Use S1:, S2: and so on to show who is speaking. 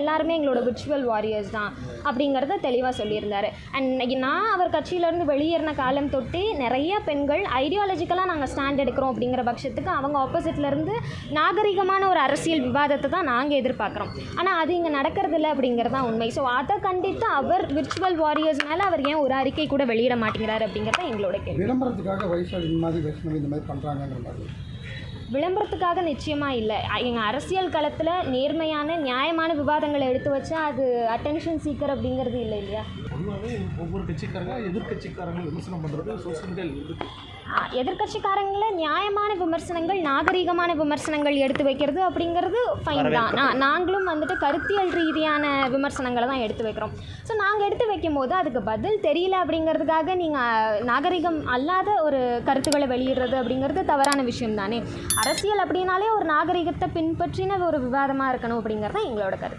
S1: எல்லாருமே எங்களோட virtual warriors தான் அப்படிங்கிறத தெளிவாக சொல்லியிருந்தார். அண்ட் நான் அவர் கட்சியிலேருந்து வெளியேறின காலம் தொட்டு நிறைய பெண்கள் ஐடியாலஜிக்கலாக நாங்கள் ஸ்டாண்ட் எடுக்கிறோம் அப்படிங்கிற பட்சத்துக்கு அவங்க ஆப்போசிட்லேருந்து நாகரிகமான ஒரு அரசியல் விவாதத்தை தான் நாங்கள் எதிர்பார்க்குறோம். ஆனால் அது இங்கே நடக்கிறதில்ல அப்படிங்கிறது தான் உண்மை. ஸோ அதை கண்டித்து அவர் விர்ச்சுவல் வாரியர்ஸ் மேலே அவர் ஏன் ஒரு அறிக்கை கூட வெளியிட மாட்டேங்கிறார் அப்படிங்கிறது தான் எங்களோட கேள்வி.
S2: விளம்பரத்துக்காக வைசாலி இந்த மாதிரி வைஷ்ணவி இந்த மாதிரி பண்ணுறாங்கங்கிற மாதிரி.
S1: விளம்பரத்துக்காக நிச்சயமாக இல்லை. எங்கள் அரசியல் களத்தில் நேர்மையான நியாயமான விவாதங்களை எடுத்து வச்சா அது அட்டென்ஷன் சீக்கர் அப்படிங்கிறது இல்லை இல்லையா?
S3: பொதுவாகவே ஒவ்வொரு கட்சிக்காரங்க எதிர்க்கட்சிக்காரங்க விமர்சனம் பண்ணுறது சோசியல் மீடியாவில்
S1: எதிர்கட்சிக்காரங்கள நியாயமான விமர்சனங்கள் நாகரீகமான விமர்சனங்கள் எடுத்து வைக்கிறது அப்படிங்கிறது ஃபைன் தான். நான் நாங்களும் வந்துட்டு கருத்தியல் ரீதியான விமர்சனங்களை தான் எடுத்து வைக்கிறோம். ஸோ நாங்கள் எடுத்து வைக்கும் போது அதுக்கு பதில் தெரியல அப்படிங்கிறதுக்காக நீங்கள் நாகரிகம் அல்லாத ஒரு கருத்துக்களை வெளியிடுறது அப்படிங்கிறது தவறான விஷயம் தானே. அரசியல் அப்படின்னாலே ஒரு நாகரிகத்தை பின்பற்றின ஒரு விவாதமாக இருக்கணும் அப்படிங்கிறது தான் எங்களோட கருத்து.